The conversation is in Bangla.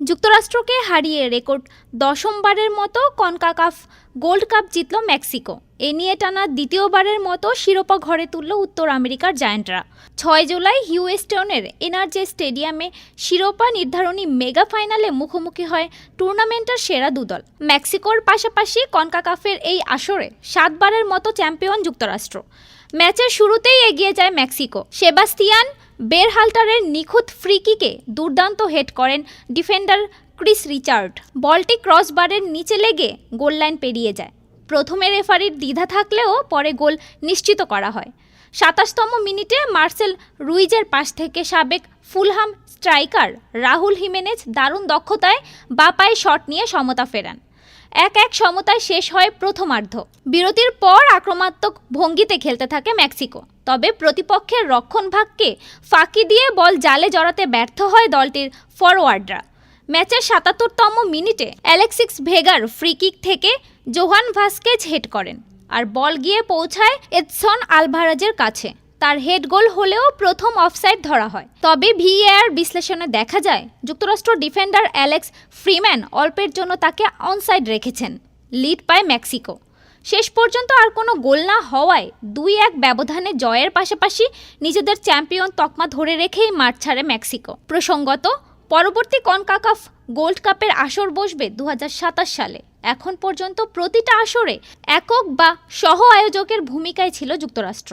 যুক্তরাষ্ট্রকে হারিয়ে রেকর্ড দশমবারের মতো কনকাকাফ গোল্ড কাপ জিতল মেক্সিকো। এ নিয়ে টানা দ্বিতীয়বারের মতো শিরোপা ঘরে তুলল উত্তর আমেরিকার জায়ান্টরা। ছয় জুলাই হিউস্টনের এনার্জি স্টেডিয়ামে শিরোপা নির্ধারণী মেগা ফাইনালে মুখোমুখি হয় টুর্নামেন্টের সেরা দুদল। মেক্সিকোর পাশাপাশি কনকাকাফের এই আসরে সাতবারের মতো চ্যাম্পিয়ন যুক্তরাষ্ট্র। ম্যাচের শুরুতেই এগিয়ে যায় মেক্সিকো। সেবাস্তিয়ান বেরহাল্টারের নিখুঁত ফ্রি কিকে দুর্দান্ত হেড করেন ডিফেন্ডার ক্রিস রিচার্ড। বলটি ক্রসবারের নিচে লেগে গোল লাইন পেরিয়ে যায়। প্রথমে রেফারির দ্বিধা থাকলেও পরে গোল নিশ্চিত করা হয়। সাতাশতম মিনিটে মার্সেল রুইজের পাশ থেকে সাবেক ফুলহাম স্ট্রাইকার রাহুল হিমেনেজ দারুণ দক্ষতায় বা পায়ে শট নিয়ে সমতা ফেরান। এক এক সমতায় শেষ হয় প্রথমার্ধ। বিরতির পর আক্রমণাত্মক ভঙ্গিতে খেলতে থাকে মেক্সিকো। তবে প্রতিপক্ষের রক্ষণভাগকে ফাঁকি দিয়ে বল জালে জড়াতে ব্যর্থ হয় দলটির ফরওয়ার্ডরা ম্যাচের সাতাত্তরতম মিনিটে অ্যালেক্সিক্স ভেগার ফ্রিকিক থেকে জোহান ভাস্কেজ হেড করেন। আর বল গিয়ে পৌঁছায় এডসন আলভারাজের কাছে। তার হেড গোল হলেও প্রথম অফসাইড ধরা হয়। তবে ভিএআর বিশ্লেষণে দেখা যায়, যুক্তরাষ্ট্র ডিফেন্ডার অ্যালেক্স ফ্রিম্যান অল্পের জন্য তাকে অনসাইড রেখেছেন লিড পায় মেক্সিকো শেষ পর্যন্ত আর কোনো গোল না হওয়ায় দুই এক ব্যবধানে জয়ের পাশাপাশি নিজেদের চ্যাম্পিয়ন তকমা ধরে রেখেই মাঠ ছাড়ে মেক্সিকো প্রসঙ্গত, পরবর্তী কনকাকাফ গোল্ড কাপের আসর বসবে দু হাজার সাতাশ সালে। এখন পর্যন্ত প্রতিটা আসরে একক বা সহ আয়োজকের ভূমিকায় ছিল যুক্তরাষ্ট্র।